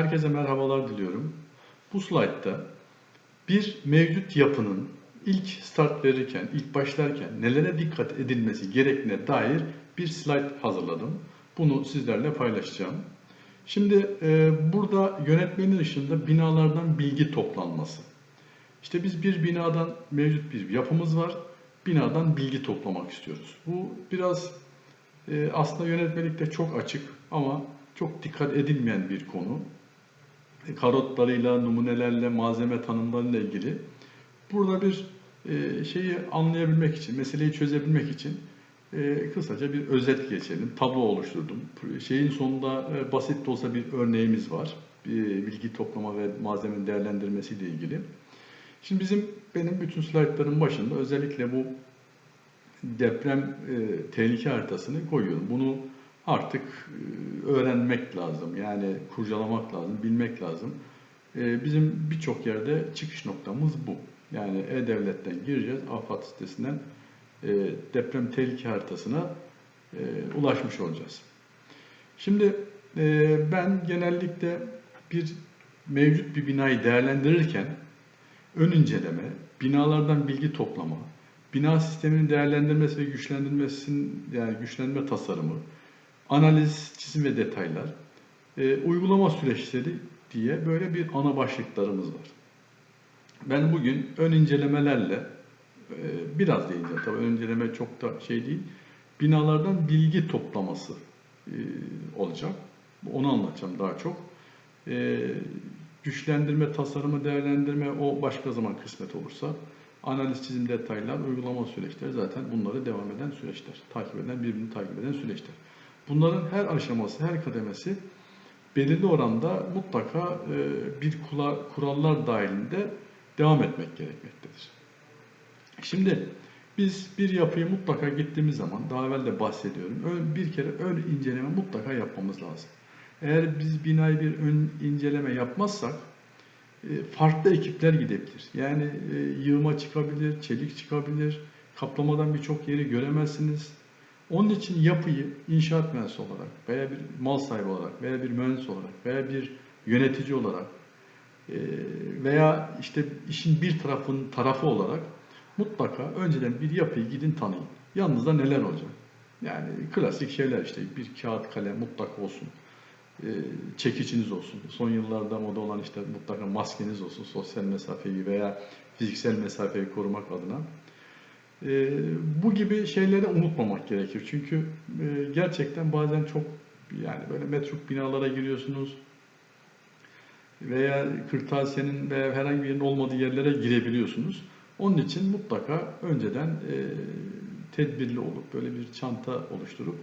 Herkese merhabalar diliyorum. Bu slaytta bir mevcut yapının ilk start verirken, ilk başlarken nelere dikkat edilmesi gerektiğine dair bir slayt hazırladım. Bunu sizlerle paylaşacağım. Şimdi e, burada yönetmenin dışında binalardan bilgi toplanması. İşte biz bir binadan mevcut bir yapımız var. Binadan bilgi toplamak istiyoruz. Bu biraz e, aslında yönetmelikte çok açık ama çok dikkat edilmeyen bir konu. Karotlarıyla, numunelerle, malzeme tanımlarıyla ilgili. Burada bir e, şeyi anlayabilmek için, meseleyi çözebilmek için e, kısaca bir özet geçelim. Tablo oluşturdum. Şeyin sonunda e, basit de olsa bir örneğimiz var. Bir bilgi toplama ve malzemenin değerlendirmesiyle ilgili. Şimdi bizim benim bütün slaytların başında özellikle bu deprem tehlike haritasını koyuyorum. Bunu artık e, öğrenmek lazım. Yani kurcalamak lazım, bilmek lazım. E, bizim birçok yerde çıkış noktamız bu. Yani E-Devlet'ten gireceğiz, AFAD sitesinden e, deprem tehlike haritasına ulaşmış olacağız. Şimdi ben genellikle bir mevcut bir binayı değerlendirirken ön inceleme, binalardan bilgi toplama, bina sisteminin değerlendirmesi ve güçlendirmesinin yani güçlendirme tasarımı, analiz, çizim ve detaylar, e, uygulama süreçleri diye böyle bir ana başlıklarımız var. Ben bugün ön incelemelerle e, biraz değineceğim. Tabii ön inceleme çok da şey değil. Binalardan bilgi toplaması e, olacak. Onu anlatacağım daha çok. E, güçlendirme, tasarımı, değerlendirme o başka zaman kısmet olursa. Analiz, çizim, detaylar, uygulama süreçleri zaten bunları devam eden süreçler. Takip eden, birbirini takip eden süreçler. Bunların her aşaması, her kademesi belirli oranda mutlaka e, bir kurallar dahilinde devam etmek gerekmektedir. Şimdi biz bir yapıyı mutlaka gittiğimiz zaman, daha evvel de bahsediyorum, bir kere ön inceleme mutlaka yapmamız lazım. Eğer biz binayı bir ön inceleme yapmazsak e, farklı ekipler gidebilir. Yani e, yığma çıkabilir, çelik çıkabilir, kaplamadan birçok yeri göremezsiniz. Onun için yapıyı inşaat mühendisi olarak veya bir mal sahibi olarak veya bir mühendis olarak veya bir yönetici olarak e, veya işte işin bir tarafın tarafı olarak mutlaka önceden bir yapıyı gidin tanıyın. Yanınızda neler olacak? Yani klasik şeyler işte bir kağıt kalem mutlaka olsun. E, çekiciniz olsun. Son yıllarda moda olan işte mutlaka maskeniz olsun. Sosyal mesafeyi veya fiziksel mesafeyi korumak adına. E, bu gibi şeyleri unutmamak gerekir. Çünkü e, gerçekten bazen çok yani böyle metruk binalara giriyorsunuz veya kırtasiyenin veya herhangi bir yerin olmadığı yerlere girebiliyorsunuz. Onun için mutlaka önceden e, tedbirli olup böyle bir çanta oluşturup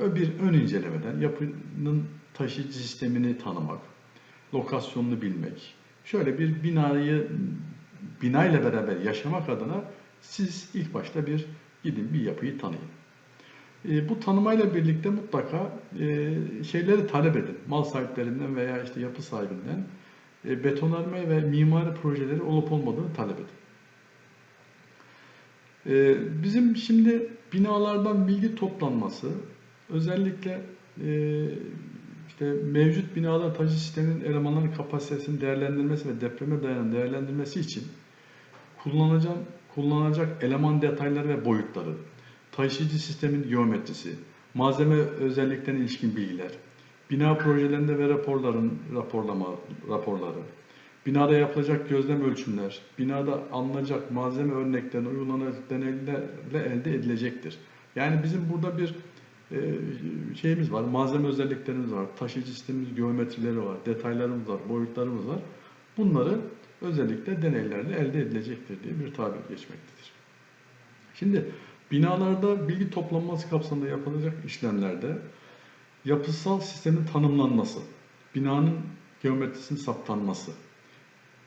bir ön incelemeden yapının taşıyıcı sistemini tanımak, lokasyonunu bilmek, şöyle bir binayı binayla beraber yaşamak adına siz ilk başta bir gidin bir yapıyı tanıyın. E, bu tanımayla birlikte mutlaka e, şeyleri talep edin. Mal sahiplerinden veya işte yapı sahibinden e, betonarme ve mimari projeleri olup olmadığını talep edin. E, bizim şimdi binalardan bilgi toplanması özellikle e, işte mevcut binalar taşı sistemin elemanların kapasitesinin değerlendirmesi ve depreme dayanan değerlendirmesi için kullanacağım kullanacak eleman detayları ve boyutları, taşıyıcı sistemin geometrisi, malzeme özelliklerine ilişkin bilgiler, bina projelerinde ve raporların raporlama raporları, binada yapılacak gözlem ölçümler, binada alınacak malzeme örneklerine uygulanacak deneylerle elde edilecektir. Yani bizim burada bir e, şeyimiz var, malzeme özelliklerimiz var, taşıyıcı sistemimiz geometrileri var, detaylarımız var, boyutlarımız var. Bunları özellikle deneylerle elde edilecektir diye bir tabir geçmektedir. Şimdi binalarda bilgi toplanması kapsamında yapılacak işlemlerde yapısal sistemin tanımlanması, binanın geometrisinin saptanması,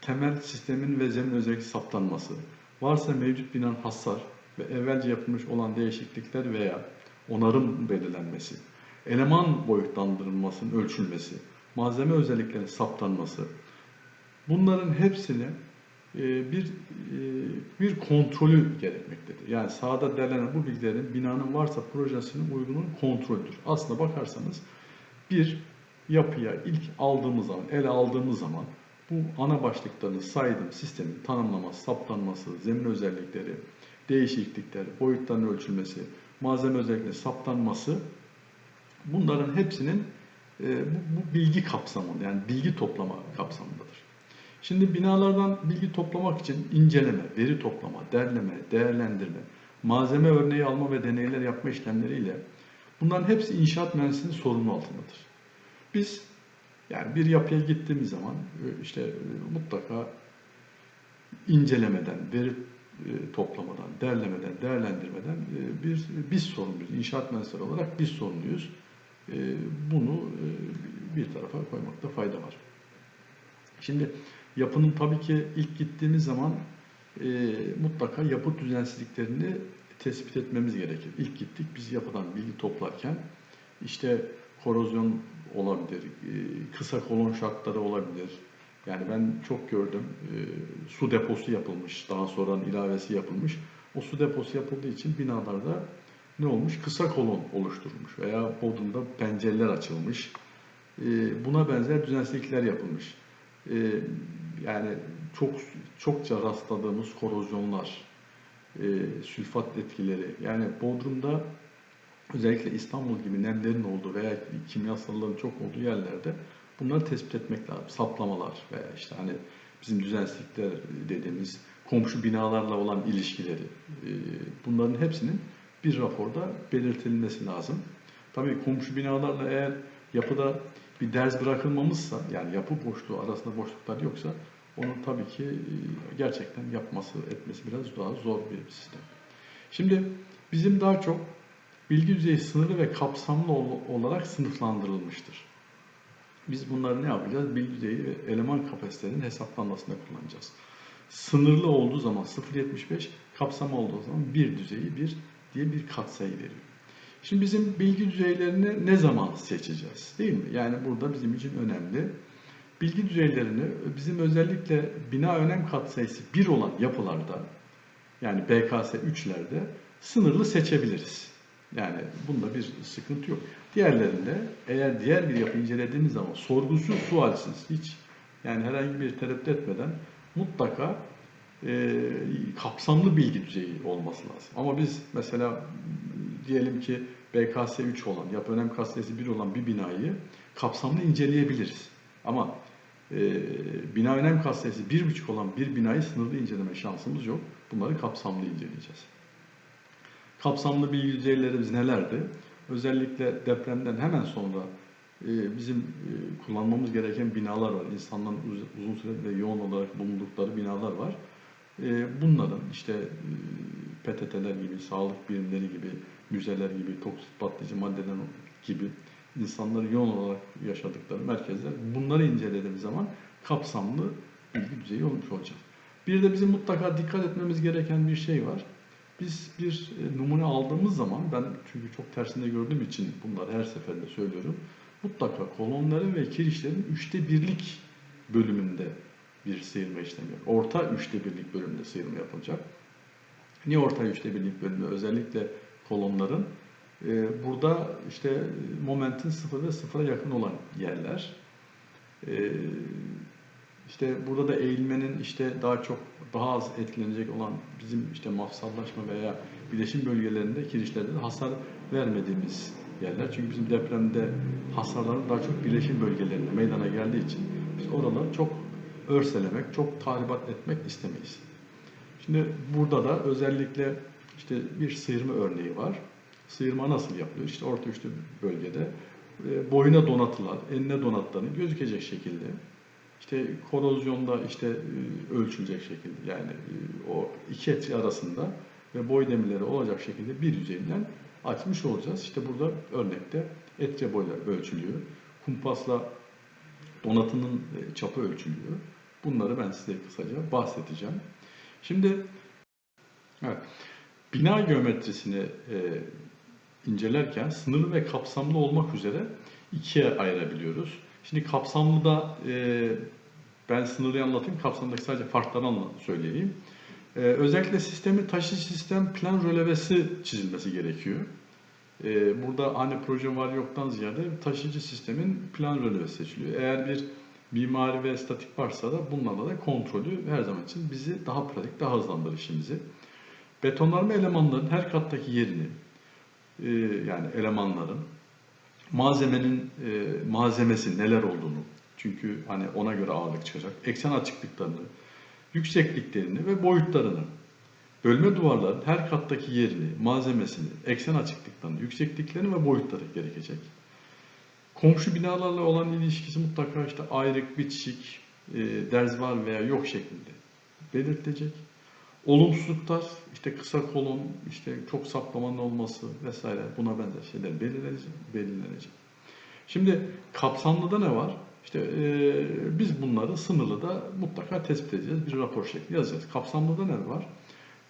temel sistemin ve zemin özellik saptanması, varsa mevcut binanın hasar ve evvelce yapılmış olan değişiklikler veya onarım belirlenmesi, eleman boyutlandırılmasının ölçülmesi, malzeme özelliklerinin saptanması, bunların hepsini e, bir e, bir kontrolü gerekmektedir. Yani sahada derlenen bu bilgilerin binanın varsa projesinin uygunluğunun kontrolüdür. Aslına bakarsanız bir yapıya ilk aldığımız zaman, ele aldığımız zaman bu ana başlıklarını saydım sistemin tanımlaması, saptanması, zemin özellikleri, değişiklikler, boyutların ölçülmesi, malzeme özellikleri saptanması bunların hepsinin e, bu, bu bilgi kapsamında yani bilgi toplama kapsamındadır. Şimdi binalardan bilgi toplamak için inceleme, veri toplama, derleme, değerlendirme, malzeme örneği alma ve deneyler yapma işlemleriyle bunların hepsi inşaat mühendisliğinin sorumlu altındadır. Biz yani bir yapıya gittiğimiz zaman e, işte e, mutlaka incelemeden, veri e, toplamadan, derlemeden, değerlendirmeden bir biz sorumluyuz. İnşaat mühendisleri olarak biz sorumluyuz. Bunu bir tarafa koymakta fayda var. Şimdi yapının tabii ki ilk gittiğimiz zaman e, mutlaka yapı düzensizliklerini tespit etmemiz gerekir. İlk gittik biz yapıdan bilgi toplarken işte korozyon olabilir, e, kısa kolon şartları olabilir. Yani ben çok gördüm e, su deposu yapılmış, daha sonra ilavesi yapılmış. O su deposu yapıldığı için binalarda ne olmuş? Kısa kolon oluşturulmuş veya bodrumda pencereler açılmış. E, Buna benzer düzensizlikler yapılmış. E, Yani çok çokça rastladığımız korozyonlar, e, sülfat etkileri. Yani Bodrum'da özellikle İstanbul gibi nemlerin olduğu veya kimyasalların çok olduğu yerlerde bunları tespit etmek lazım. Saplamalar veya işte hani bizim düzensizlikler dediğimiz komşu binalarla olan ilişkileri e, bunların hepsinin bir raporda belirtilmesi lazım. Tabii komşu binalarla eğer yapıda bir ders bırakılmamışsa yani yapı boşluğu arasında boşluklar yoksa onun tabii ki e, gerçekten yapması etmesi biraz daha zor bir sistem. Şimdi bizim daha çok bilgi düzeyi sınırlı ve kapsamlı ol- olarak sınıflandırılmıştır. Biz bunları ne yapacağız? Bilgi düzeyi ve eleman kapasitelerinin hesaplanmasında kullanacağız. Sınırlı olduğu zaman 0.75, kapsamlı olduğu zaman bir düzeyi bir diye bir katsayı veriyor. Şimdi bizim bilgi düzeylerini ne zaman seçeceğiz? Değil mi? Yani burada bizim için önemli. Bilgi düzeylerini bizim özellikle bina önem katsayısı 1 olan yapılarda yani BKS 3'lerde sınırlı seçebiliriz. Yani bunda bir sıkıntı yok. Diğerlerinde eğer diğer bir yapı incelediğimiz zaman sorgusuz, sualsiz hiç yani herhangi bir tereddüt etmeden mutlaka e, kapsamlı bilgi düzeyi olması lazım. Ama biz mesela diyelim ki BKS 3 olan, yapı önem katsayısı 1 olan bir binayı kapsamlı inceleyebiliriz. Ama e, bina önem katsayısı 1,5 olan bir binayı sınırlı inceleme şansımız yok. Bunları kapsamlı inceleyeceğiz. Kapsamlı bilgi düzeylerimiz nelerdi? Özellikle depremden hemen sonra e, bizim e, kullanmamız gereken binalar var. İnsanların uz- uzun süredir yoğun olarak bulundukları binalar var. E, Bunların işte e, PTT'ler gibi, sağlık birimleri gibi, müzeler gibi, toksik patlayıcı maddeler gibi insanların yoğun olarak yaşadıkları merkezler. Bunları incelediğimiz zaman kapsamlı bilgi düzeyi olmuş olacak. Bir de bizim mutlaka dikkat etmemiz gereken bir şey var. Biz bir e, numune aldığımız zaman, ben çünkü çok tersinde gördüğüm için bunları her seferinde söylüyorum. Mutlaka kolonların ve kirişlerin üçte birlik bölümünde bir sıyırma işlemi. Orta üçte birlik bölümünde sıyırma yapılacak. Niye orta üçte birlik bölümü? Özellikle kolonların e, burada işte momentin sıfır ve sıfıra yakın olan yerler. E, işte burada da eğilmenin işte daha çok daha az etkilenecek olan bizim işte mafsallaşma veya bileşim bölgelerinde kirişlerde de hasar vermediğimiz yerler. Çünkü bizim depremde hasarların daha çok bileşim bölgelerinde meydana geldiği için biz oraları çok örselemek, çok tahribat etmek istemeyiz. Şimdi burada da özellikle işte bir sıyırma örneği var. Sıyırma nasıl yapılıyor? İşte orta üçlü bölgede e, boyuna donatılar, enine donatıların gözükecek şekilde işte korozyonda işte e, ölçülecek şekilde yani e, o iki etri arasında ve boy demirleri olacak şekilde bir yüzeyinden açmış olacağız. İşte burada örnekte etre boylar ölçülüyor. Kumpasla donatının çapı ölçülüyor. Bunları ben size kısaca bahsedeceğim. Şimdi evet, bina geometrisini e, incelerken sınırlı ve kapsamlı olmak üzere ikiye ayırabiliyoruz. Şimdi kapsamlıda e, ben sınırlıyı anlatayım, kapsamdaki sadece farklarını anla- söyleyeyim. E, özellikle sistemi taşıyıcı sistem plan rölevesi çizilmesi gerekiyor. Ee, burada hani proje var yoktan ziyade taşıyıcı sistemin plan rölevesi seçiliyor. Eğer bir mimari ve statik varsa da bunlarla da kontrolü her zaman için bizi daha pratik, daha hızlandırır işimizi. Betonarme elemanların her kattaki yerini, e, yani elemanların, malzemenin e, malzemesi neler olduğunu, çünkü hani ona göre ağırlık çıkacak, eksen açıklıklarını, yüksekliklerini ve boyutlarını, bölme duvarların her kattaki yerini, malzemesini, eksen açıklıklarını, yüksekliklerini ve boyutları gerekecek. Komşu binalarla olan ilişkisi mutlaka işte ayrık, bitişik, e, derz var veya yok şeklinde belirtilecek. Olumsuzluklar, işte kısa kolon, işte çok saplamanın olması vesaire buna benzer şeyler belirlenecek. belirlenecek. Şimdi kapsamlıda ne var? İşte e, biz bunları sınırlı da mutlaka tespit edeceğiz. Bir rapor şekli yazacağız. Kapsamlıda ne var?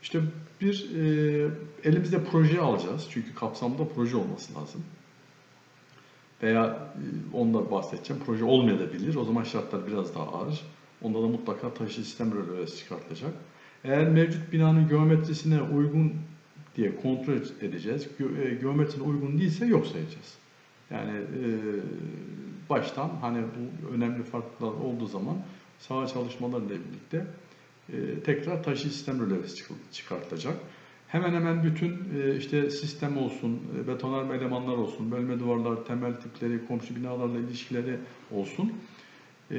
İşte bir e, elimizde proje alacağız. Çünkü kapsamda proje olması lazım. Veya e, onda bahsedeceğim. Proje olmayabilir. O zaman şartlar biraz daha ağır. Onda da mutlaka taşıyıcı sistem rölevesi çıkartacak. Eğer mevcut binanın geometrisine uygun diye kontrol edeceğiz. E, geometrisine uygun değilse yok sayacağız. Yani e, baştan hani bu önemli farklar olduğu zaman saha çalışmalarıyla birlikte e, tekrar taşıyıcı sistem rölevesi çık- çıkartacak. Hemen hemen bütün işte sistem olsun, e, betonarme elemanlar olsun, bölme duvarlar, temel tipleri, komşu binalarla ilişkileri olsun. E,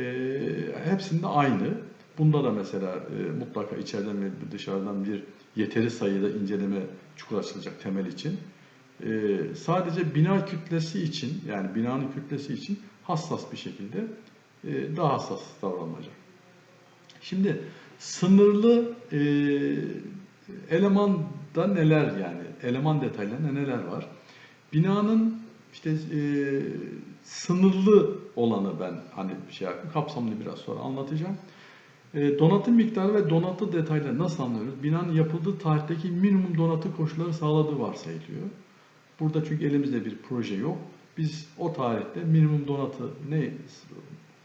hepsinde aynı. Bunda da mesela e, mutlaka içeriden ve dışarıdan bir yeteri sayıda inceleme çukur açılacak temel için. E, sadece bina kütlesi için yani binanın kütlesi için hassas bir şekilde e, daha hassas davranılacak. Şimdi sınırlı e, elemanda neler yani eleman detaylarında neler var? Binanın işte e, sınırlı olanı ben hani bir şey yapayım, kapsamlı biraz sonra anlatacağım. E, donatım miktarı ve donatı detayları nasıl anlıyoruz? Binanın yapıldığı tarihteki minimum donatı koşulları sağladığı varsayılıyor. Burada çünkü elimizde bir proje yok. Biz o tarihte minimum donatı ne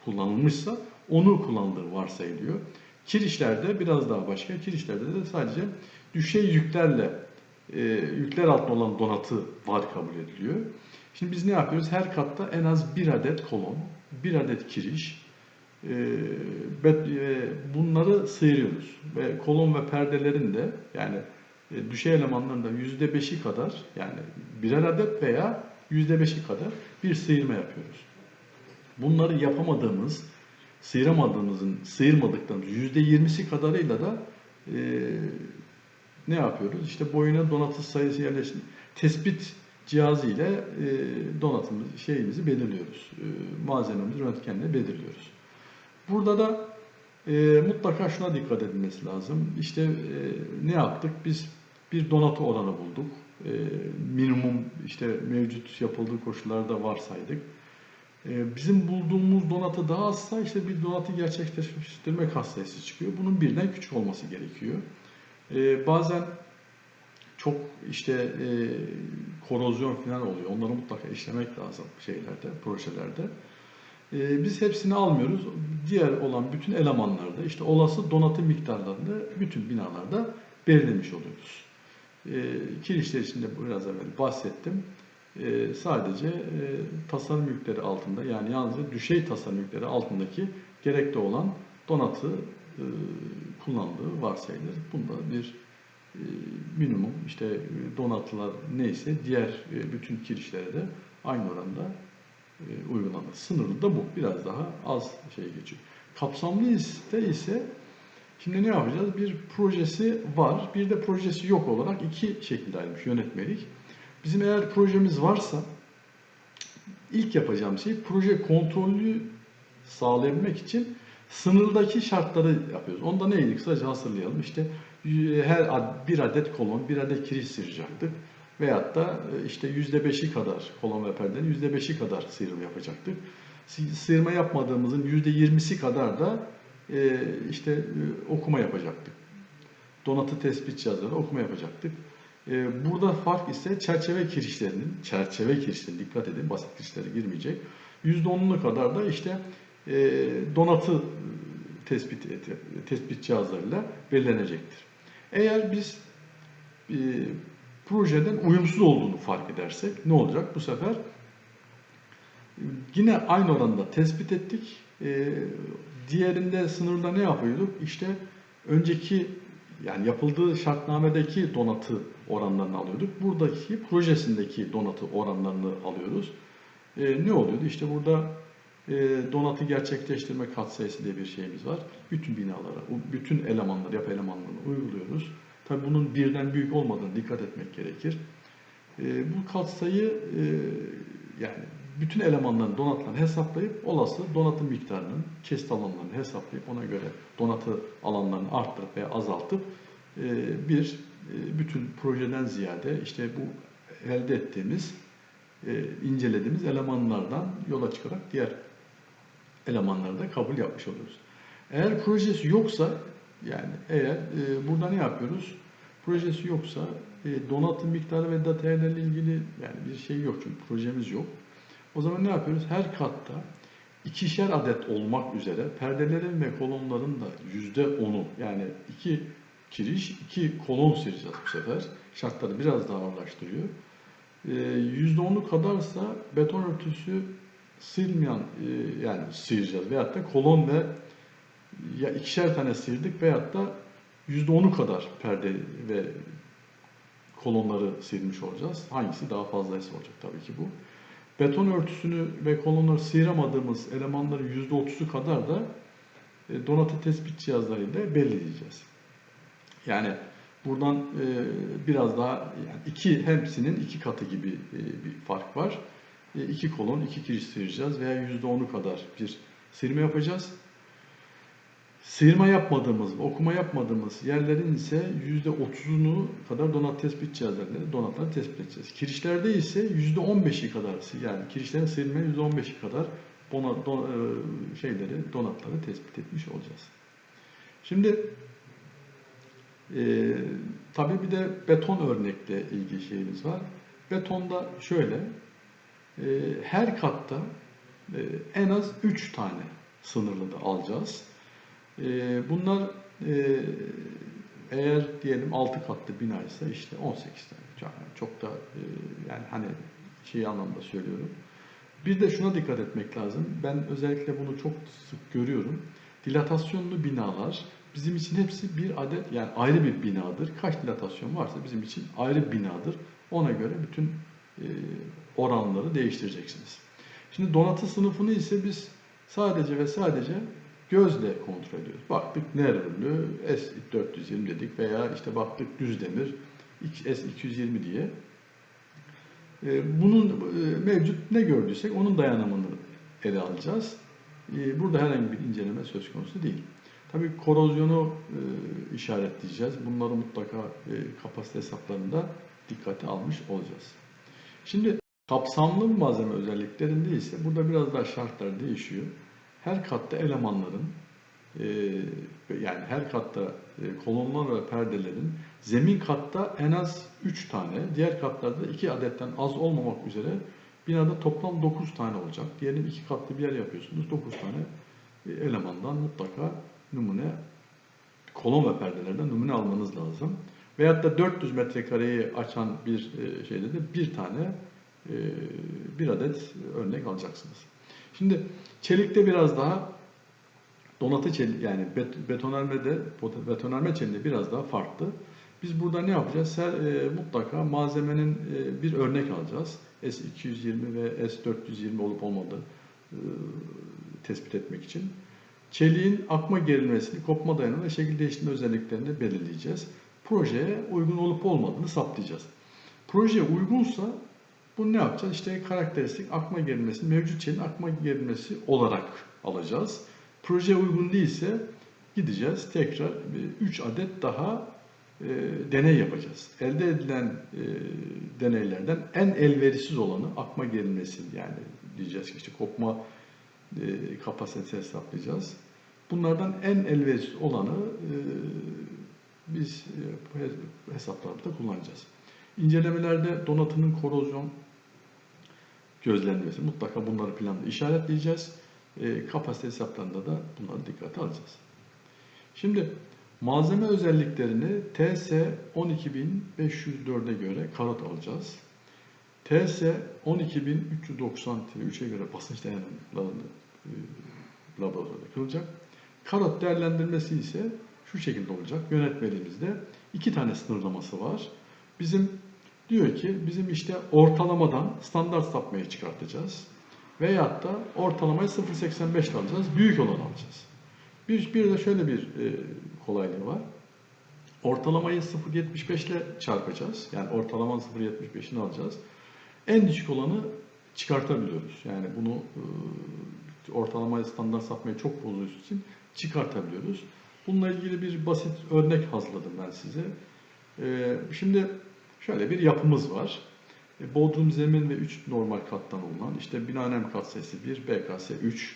kullanılmışsa onu kullandığı varsayılıyor. Kirişlerde biraz daha başka. Kirişlerde de sadece düşey yüklerle e, yükler altında olan donatı var kabul ediliyor. Şimdi biz ne yapıyoruz? Her katta en az bir adet kolon, bir adet kiriş, bunları sıyırıyoruz. Ve kolon ve perdelerin de yani e, düşey elemanların da yüzde beşi kadar yani birer adet veya yüzde beşi kadar bir sıyırma yapıyoruz. Bunları yapamadığımız, sıyıramadığımızın, sıyırmadıklarımız yüzde yirmisi kadarıyla da e, ne yapıyoruz? İşte boyuna donatı sayısı yerleşti. Tespit cihazı ile e, donatımız şeyimizi belirliyoruz. E, malzememizi röntgenle belirliyoruz. Burada da e, mutlaka şuna dikkat edilmesi lazım. İşte e, ne yaptık? Biz bir donatı oranı bulduk. E, minimum işte mevcut yapıldığı koşullarda varsaydık. E, bizim bulduğumuz donatı daha azsa işte bir donatı gerçekleştirme kat sayısı çıkıyor. Bunun birden küçük olması gerekiyor. E, bazen çok işte e, korozyon falan oluyor. Onları mutlaka işlemek lazım şeylerde, projelerde. E, biz hepsini almıyoruz. Diğer olan bütün elemanlarda işte olası donatı miktarlarını bütün binalarda belirlemiş oluyoruz. E, kirişler için de biraz evvel bahsettim. E, sadece e, tasarım yükleri altında yani yalnızca düşey tasarım yükleri altındaki gerekli olan donatı e, kullandığı varsayılır. Bunda bir e, minimum işte e, donatılar neyse diğer e, bütün kirişlere de aynı oranda e, uygulanır. Sınırlı da bu. Biraz daha az şey geçiyor. Kapsamlı ise ise şimdi ne yapacağız? Bir projesi var, bir de projesi yok olarak iki şekilde ayrılmış yönetmelik. Bizim eğer projemiz varsa ilk yapacağım şey proje kontrolü sağlayabilmek için sınırdaki şartları yapıyoruz. Onda neydi? Kısaca hatırlayalım. İşte e, her bir adet kolon, bir adet kiriş sıyıracaktık. Veyahut da e, işte yüzde beşi kadar kolon ve perdenin yüzde beşi kadar sıyırma yapacaktık. Sı- Sıyırma yapmadığımızın yüzde yirmisi kadar da e, işte e, okuma yapacaktık. Donatı tespit cihazları okuma yapacaktık. Burada fark ise çerçeve kirişlerinin, çerçeve kirişlerine dikkat edin, basit kirişlere girmeyecek. %10'una kadar da işte donatı tespit tespit cihazlarıyla belirlenecektir. Eğer biz projeden uyumsuz olduğunu fark edersek ne olacak? Bu sefer yine aynı oranda tespit ettik. Ee, diğerinde sınırda ne yapıyorduk? İşte önceki yani yapıldığı şartnamedeki donatı oranlarını alıyorduk. Buradaki projesindeki donatı oranlarını alıyoruz. Ee, ne oluyordu? İşte burada e, donatı gerçekleştirme katsayısı diye bir şeyimiz var. Bütün binalara, bütün elemanları, yapı elemanlarını uyguluyoruz. Tabii bunun birden büyük olmadığını dikkat etmek gerekir. E, bu katsayı e, yani bütün elemanların donatlarını hesaplayıp olası donatı miktarının kesit alanlarını hesaplayıp ona göre donatı alanlarını arttırıp veya azaltıp e, bir e, bütün projeden ziyade işte bu elde ettiğimiz e, incelediğimiz elemanlardan yola çıkarak diğer elemanları da kabul yapmış oluyoruz. Eğer projesi yoksa yani eğer e, burada ne yapıyoruz? Projesi yoksa e, donatım miktarı ve detaylarla ilgili yani bir şey yok çünkü projemiz yok. O zaman ne yapıyoruz? Her katta ikişer adet olmak üzere perdelerin ve kolonların da yüzde onu yani iki kiriş, iki kolon sereceğiz bu sefer. Şartları biraz daha ağırlaştırıyor. Ee, Yüzde onu kadarsa beton örtüsü sıyırmayan e, yani sıyıracağız. Veyahut da kolon ve ya ikişer tane sıyırdık veyahut da yüzde onu kadar perde ve kolonları sıyırmış olacağız. Hangisi daha fazlaysa olacak tabii ki bu. Beton örtüsünü ve kolonları sıyıramadığımız elemanların yüzde otuzu kadar da e, donatı tespit cihazlarıyla belirleyeceğiz. Yani buradan e, biraz daha yani iki hepsinin iki katı gibi e, bir fark var. İki kolon, iki kiriş sıyıracağız veya yüzde onu kadar bir sıyırma yapacağız. Sıyırma yapmadığımız, okuma yapmadığımız yerlerin ise yüzde otuzunu kadar donat tespit cihazlarıyla donatları tespit edeceğiz. Kirişlerde ise yüzde on beşi kadar yani kirişlerin on beşi kadar donat, don, e, şeyleri, donatları tespit etmiş olacağız. Şimdi e, tabii bir de beton örnekle ilgili şeyimiz var. Betonda şöyle, e, her katta e, en az 3 tane sınırlı da alacağız. E, bunlar e, eğer diyelim 6 katlı bina ise işte 18 tane. Çok, da e, yani hani şey anlamda söylüyorum. Bir de şuna dikkat etmek lazım. Ben özellikle bunu çok sık görüyorum. Dilatasyonlu binalar bizim için hepsi bir adet yani ayrı bir binadır. Kaç dilatasyon varsa bizim için ayrı bir binadır. Ona göre bütün e, oranları değiştireceksiniz. Şimdi donatı sınıfını ise biz sadece ve sadece gözle kontrol ediyoruz. Baktık nervürlü S420 dedik veya işte baktık düz demir S220 diye. E, bunun e, mevcut ne gördüysek onun dayanımını ele alacağız. E, burada herhangi bir inceleme söz konusu değil. Tabii korozyonu işaretleyeceğiz. Bunları mutlaka kapasite hesaplarında dikkate almış olacağız. Şimdi kapsamlı malzeme özelliklerinde ise burada biraz daha şartlar değişiyor. Her katta elemanların yani her katta kolonlar ve perdelerin zemin katta en az 3 tane, diğer katlarda 2 adetten az olmamak üzere binada toplam 9 tane olacak. Diyelim 2 katlı bir yer yapıyorsunuz. 9 tane elemandan mutlaka numune kolon ve perdelerden numune almanız lazım. Veyahut da 400 metrekareyi açan bir şeyde de bir tane bir adet örnek alacaksınız. Şimdi çelikte biraz daha donatı çelik yani bet, betonarmede betonarme çeliğinde biraz daha farklı. Biz burada ne yapacağız? Her, e, mutlaka malzemenin e, bir örnek alacağız. S220 ve S420 olup olmadığı e, tespit etmek için. Çeliğin akma gerilmesini, kopma dayanımı ve şekil değiştirme özelliklerini belirleyeceğiz. Projeye uygun olup olmadığını saptayacağız. Projeye uygunsa bunu ne yapacağız? İşte karakteristik akma gerilmesi, mevcut çeliğin akma gerilmesi olarak alacağız. Projeye uygun değilse gideceğiz tekrar 3 adet daha e, deney yapacağız. Elde edilen e, deneylerden en elverişsiz olanı akma gerilmesi yani diyeceğiz ki işte kopma e, kapasitesi hesaplayacağız. Bunlardan en elverişsiz olanı e, biz e, hesaplarda kullanacağız. İncelemelerde donatının korozyon gözlenmesi mutlaka bunları planda işaretleyeceğiz. E, kapasite hesaplarında da bunları dikkate alacağız. Şimdi Malzeme özelliklerini TS 12504'e göre karot alacağız. TS 12390-3'e göre basınç dayanımlarını e, laboratuvarda kılacak. Karot değerlendirmesi ise şu şekilde olacak. Yönetmeliğimizde iki tane sınırlaması var. Bizim diyor ki bizim işte ortalamadan standart sapmayı çıkartacağız. Veyahut da ortalamayı 0.85 alacağız. Büyük olan alacağız. Bir, bir de şöyle bir e, kolaylığı var. Ortalamayı 0.75 ile çarpacağız. Yani ortalamanın 0.75'ini alacağız. En düşük olanı çıkartabiliyoruz. Yani bunu e, ortalamayı standart sapmayı çok bozduğu için çıkartabiliyoruz. Bununla ilgili bir basit örnek hazırladım ben size. E, şimdi şöyle bir yapımız var. E, Bodrum zemin ve 3 normal kattan olan işte binanem katsayısı 1, BKS 3,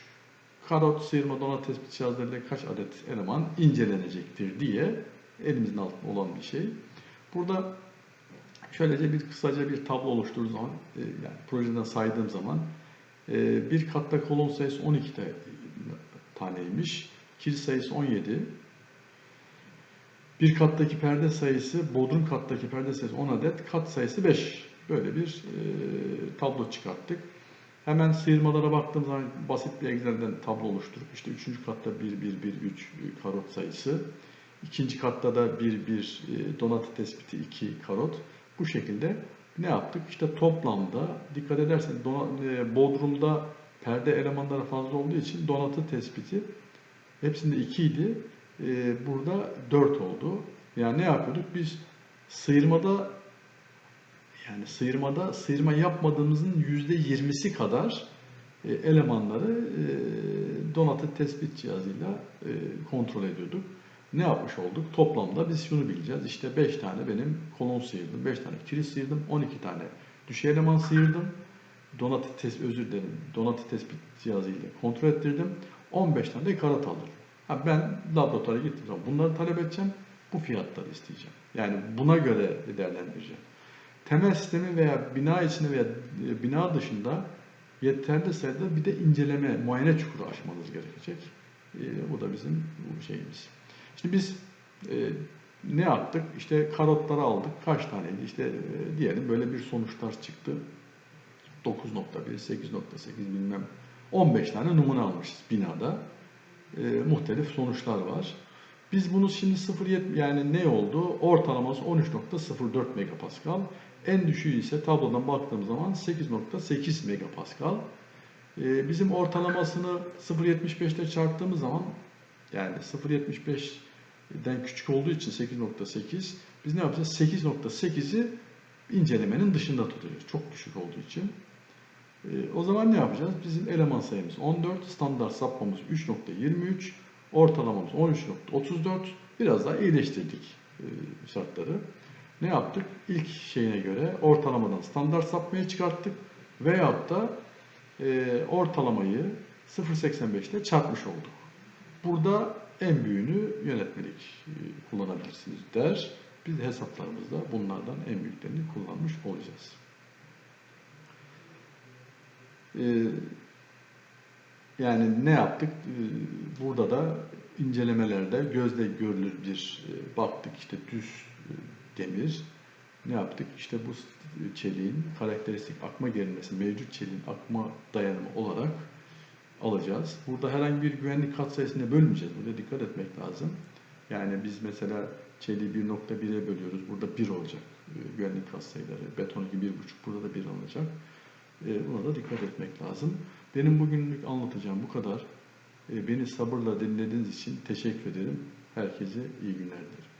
karot, sıyırma, donat tespit cihazlarıyla kaç adet eleman incelenecektir diye elimizin altında olan bir şey. Burada şöylece bir kısaca bir tablo oluşturduğum zaman, e, yani projeden saydığım zaman e, bir katta kolon sayısı 12 te- taneymiş, kilit sayısı 17, bir kattaki perde sayısı, bodrum kattaki perde sayısı 10 adet, kat sayısı 5. Böyle bir e, tablo çıkarttık. Hemen sıyırmalara baktığım zaman basit bir Excel'den tablo oluşturup işte 3. katta 1, 1, 1, 3 karot sayısı. ikinci katta da 1, 1 e, donatı tespiti 2 karot. Bu şekilde ne yaptık? İşte toplamda dikkat ederseniz dona- e, bodrumda perde elemanları fazla olduğu için donatı tespiti hepsinde 2 idi. E, burada 4 oldu. Yani ne yapıyorduk? Biz sıyırmada yani sıyırmada sıyırma yapmadığımızın yüzde yirmisi kadar e, elemanları e, donatı tespit cihazıyla e, kontrol ediyorduk. Ne yapmış olduk? Toplamda biz şunu bileceğiz. İşte 5 tane benim kolon sıyırdım, 5 tane kilit sıyırdım, 12 tane düşey eleman sıyırdım. Donatı tespit, özür dilerim, donatı tespit cihazıyla kontrol ettirdim. 15 tane de karat aldım. Ha ben laboratuvara gittiğim zaman bunları talep edeceğim. Bu fiyatları isteyeceğim. Yani buna göre değerlendireceğim temel sistemi veya bina içinde veya e, bina dışında yeterli sayıda bir de inceleme, muayene çukuru açmanız gerekecek. E, bu da bizim bu şeyimiz. Şimdi biz e, ne yaptık? İşte karotları aldık. Kaç taneydi? İşte e, diyelim böyle bir sonuçlar çıktı. 9.1, 8.8 bilmem 15 tane numune almışız binada. E, muhtelif sonuçlar var. Biz bunu şimdi 0.7 yani ne oldu? Ortalaması 13.04 megapascal. En düşüğü ise tablodan baktığım zaman 8.8 megapascal. Ee, bizim ortalamasını 0.75 ile çarptığımız zaman yani 0.75'den küçük olduğu için 8.8 biz ne yapacağız? 8.8'i incelemenin dışında tutacağız. Çok düşük olduğu için. Ee, o zaman ne yapacağız? Bizim eleman sayımız 14, standart sapmamız 3.23, ortalamamız 13.34. Biraz daha iyileştirdik e, şartları. Ne yaptık? İlk şeyine göre ortalamadan standart sapmayı çıkarttık. Veyahut da e, ortalamayı 0.85 ile çarpmış olduk. Burada en büyüğünü yönetmelik e, kullanabilirsiniz der. Biz hesaplarımızda bunlardan en büyüklerini kullanmış olacağız. E, yani ne yaptık? Ee, Burada da incelemelerde gözle görülür bir e, baktık işte düz e, demir. Ne yaptık? İşte bu çeliğin karakteristik akma gerilmesi, mevcut çeliğin akma dayanımı olarak alacağız. Burada herhangi bir güvenlik katsayısına bölmeyeceğiz. Burada dikkat etmek lazım. Yani biz mesela çeliği 1.1'e bölüyoruz. Burada 1 olacak e, güvenlik katsayıları. Beton 2 1.5 burada da 1 alacak. E, Buna da dikkat etmek lazım. Benim bugünlük anlatacağım bu kadar. E, Beni sabırla dinlediğiniz için teşekkür ederim. Herkese iyi günler dilerim.